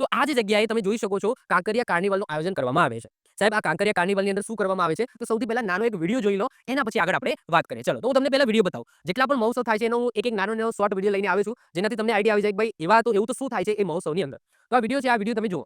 તો આ જ જગ્યાએ તમે જોઈ શકો છો કાંકરિયા કાર્નિવલનું આયોજન કરવામાં આવે છે. સાહેબ, આ કાંકરિયા કાર્નિવલની અંદર શું કરવામાં આવે છે? તો સૌથી પહેલા નાનો એક વીડિયો જોઈ લો, એના પછી આગળ આપણે વાત કરીએ. ચલો, તો હું તમને પહેલા વીડિયો બતાવું. જેટલા પણ મહોત્સવ થાય છે, એનો એક એક નાનો નાનો શોર્ટ વીડિયો લઈને આવ્યો છું, જેનાથી તમને આઈડિયા આવી જાય ભાઈ, એવા તો એવું તો શું થાય છે એ મહોત્સવની અંદર. તો આ વીડિયો છે, આ વીડિયો તમે જુઓ.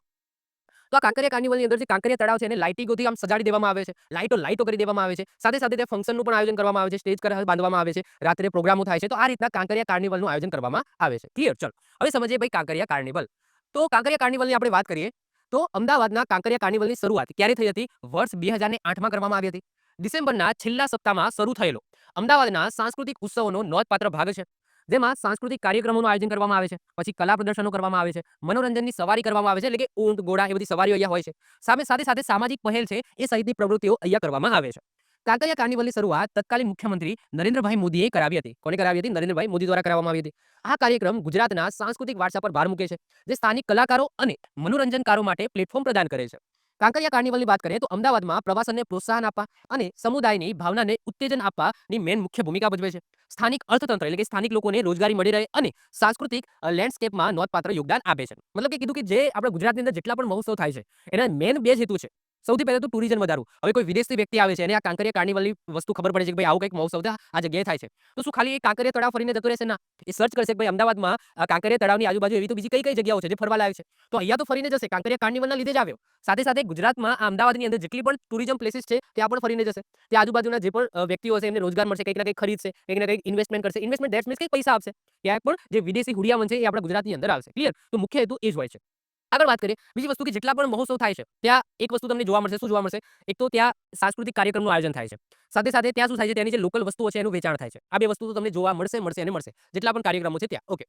તો આ કાંકરિયા કાર્નિવલની અંદર જે કાંકરિયા તળાવ છે, એને લાઇટિંગોથી આમ સજાડી દેવામાં આવે છે. લાઇટો લાઇટો કરી દેવામાં આવે છે. સાથે સાથે ત્યાં ફંક્શનનું પણ આયોજન કરવામાં આવે છે, સ્ટેજ પર બાંધવામાં આવે છે, રાત્રે પ્રોગ્રામો થાય છે. તો આ રીતના કાંકરિયા કાર્નિવલનું આયોજન કરવામાં આવે છે. ક્લિયર ચલો, હવે સમજીએ ભાઈ કાંકરિયા કાર્નિવલ. તો કાંકરિયા કાર્નિવલની આપણે વાત કરીએ, તો અમદાવાદના કાંકરિયા કાર્નિવલની શરૂઆત ક્યારે થઈ હતી? વર્ષ બે હજારને આઠમાં કરવામાં આવી હતી. ડિસેમ્બરના છેલ્લા સપ્તાહમાં શરૂ થયેલો અમદાવાદના સાંસ્કૃતિક ઉત્સવોનો નોંધપાત્ર ભાગ છે. જેમાં સાંસ્કૃતિક કાર્યક્રમોનું આયોજન કરવામાં આવે છે, પછી કલા પ્રદર્શનો કરવામાં આવે છે, મનોરંજનની સવારી કરવામાં આવે છે, એટલે કે ઊંટ ઘોડા એ બધી સવારીઓ અહીંયા હોય છે. સામે સાથે સાથે સામાજિક પહેલ છે, એ સહિતની પ્રવૃત્તિઓ અહીંયા કરવામાં આવે છે. કાંકરિયા કાર્નિવલની શરૂઆત તત્કાલીન મુખ્યમંત્રી નરેન્દ્રભાઈ મોદીએ કરાવી હતી. કોને કરાવી હતી? નરેન્દ્રભાઈ મોદી દ્વારા કરાવવામાં આવી હતી. આ કાર્યક્રમ ગુજરાતના સાંસ્કૃતિક વારસા પર ભાર મૂકે છે, જે સ્થાનિક કલાકારો અને મનોરંજનકારો માટે પ્લેટફોર્મ પ્રદાન કરે છે. કાંકરિયા કાર્નિવલની વાત કરીએ તો અમદાવાદમાં પ્રવાસનને પ્રોત્સાહન આપવા અને સમુદાયની ભાવનાને ઉત્તેજન આપવાની મેન મુખ્ય ભૂમિકા ભજવે છે. સ્થાનિક અર્થતંત્ર એટલે કે સ્થાનિક લોકોને રોજગારી મળી રહે અને સાંસ્કૃતિક લેન્ડસ્કેપમાં નોંધપાત્ર યોગદાન આપે છે. મતલબ કે કીધું કે જે આપણે ગુજરાતની અંદર જેટલા પણ મહોત્સવ થાય છે, એના મેન બે હેતુ છે. સૌથી પહેલા તો ટુરિઝમ વધારવું. હવે કોઈ વિદેશથી વ્યક્તિ આવે છે અને આ કાંકરિયા કાર્નિવલની વસ્તુ ખબર પડે છે કે ભાઈ આવું કંઈક મહોત્સવ આ જગ્યાએ થાય છે. તો શું ખાલી એ કાંકરિયા તળાવ ફરીને જતો રહેશે? ના. એ સર્ચ કરશે કે ભાઈ અમદાવાદમાં કાંકરિયા તળાવની આજુબાજુ એવી તો બીજી કઈ કઈ જગ્યાઓ છે જે ફરવા લાવે છે? તો અહીંયા તો ફરીને જશે, કાંકરિયા કાર્નિવલના લીધે જ આવ્યો. સાથે સાથે ગુજરાતમાં અમદાવાદની અંદર જેટલી પણ ટુરિઝમ પ્લેસીસ છે, ત્યાં પણ ફરીને જશે. ત્યાં આજુબાજુના જે પણ વ્યક્તિઓ છે એમને રોજગાર મળશે, કંઈક ના કંઈક ખરીદશે, કંઈક ના કંઈક ઇન્વેસ્ટમેન્ટ કરશે. ઇન્વેસ્ટમેન્ટ દેટ મીન્સ કંઈક પૈસા આપશે. ત્યાં પણ જે વિદેશી હુડિયામન છે એ આપણા ગુજરાતની અંદર આવશે. ક્લિયર તો મુખ્ય હેતુ એ જ હોય છે. આગળ વાત કરીએ, બીજી વસ્તુ કે જેટલા પણ મહોત્સવ થાય છે, ત્યાં એક વસ્તુ તમને જોવા મળશે. શું જોવા મળશે? એક તો ત્યાં સાંસ્કૃતિક કાર્યક્રમનું આયોજન થાય છે. સાથે સાથે ત્યાં શું થાય છે? તેની જે લોકલ વસ્તુઓ છે, એનું વેચાણ થાય છે. આ બે વસ્તુ તો તમને જોવા મળશે મળશે અને મળશે. જેટલા પણ કાર્યક્રમો છે ત્યાં. ઓકે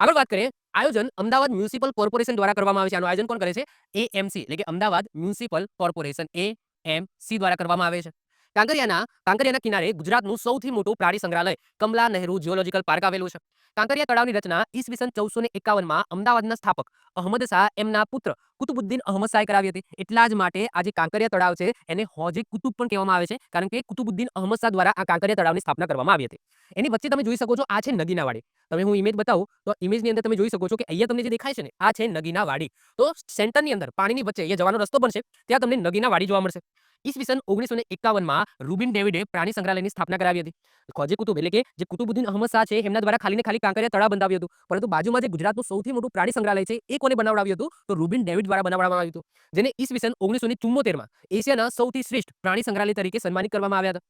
આગળ વાત કરીએ, આયોજન અમદાવાદ મ્યુનિસિપલ કોર્પોરેશન દ્વારા કરવામાં આવે છે. આનું આયોજન કોણ કરે છે? એએમસી એટલે કે અમદાવાદ મ્યુનિસિપલ કોર્પોરેશન એ એમ દ્વારા કરવામાં આવે છે. કાંકરિયાના કાંકરિયાના કિનારે ગુજરાતનું સૌથી મોટું પ્રાણી સંગ્રહાલય કમલા નહેરુ જિયોલોજીકલ પાર્ક આવેલું છે. કાંકરિયા તળાવની રચના ઈસવીસન ચૌદસો ને એકાવનમાં અમદાવાદના સ્થાપક અહમદ શાહ એમના પુત્ર કુતુબુદ્દીન અહમદ શાહે કરાવી હતી. એટલા જ માટે આજે કાંકરિયા તળાવ છે એને હોજે કુતુબ પણ કહેવામાં આવે છે, કારણ કે કુતુબુદ્દીન અહમદ શાહ દ્વારા આ કાંકરિયા તળાવની સ્થાપના કરવામાં આવી હતી. એની વચ્ચે તમે જોઈ શકો છો આ છે નગીનાવાડી. તમે હું ઇમેજ બતાવું તો ઇમેજની અંદર તમે જોઈ શકો છો કે અહીંયા તમને જે દેખાય છે ને, આ છે નગીના વાડી તો સેન્ટરની અંદર પાણીની વચ્ચે અહીંયા જવાનો રસ્તો પણ છે, ત્યાં તમને નગીના વાડી જોવા મળશે. ઈસવીસન ઓગણીસો ને એકાવનમાં રૂબિન ડેવિડે પ્રાણી સંગ્રહાલયની સ્થાપના કરાવી હતી. ખોજે કુતુબ એટલે કે જે કુતુબુદ્દીન અહમદ શાહ છે, એમના દ્વારા ખાલીને ખાલી કાંકરિયા તળાવ બંધાવ્યું હતું. પરંતુ બાજુમાં જે ગુજરાતનું સૌથી મોટું પ્રાણી સંગ્રહાલય છે, એ કોને બનાવડાવ્યું હતું? તો રૂબિન ડેવિડ દ્વારા બનાવવામાં આવ્યું હતું. જેને ઈસવીસન ઓગણીસો ને ચુમ્મોતેરમાં એશિયાના સૌથી શ્રેષ્ઠ પ્રાણી સંગ્રહાલય તરીકે સન્માનિત કરવામાં આવ્યા હતા.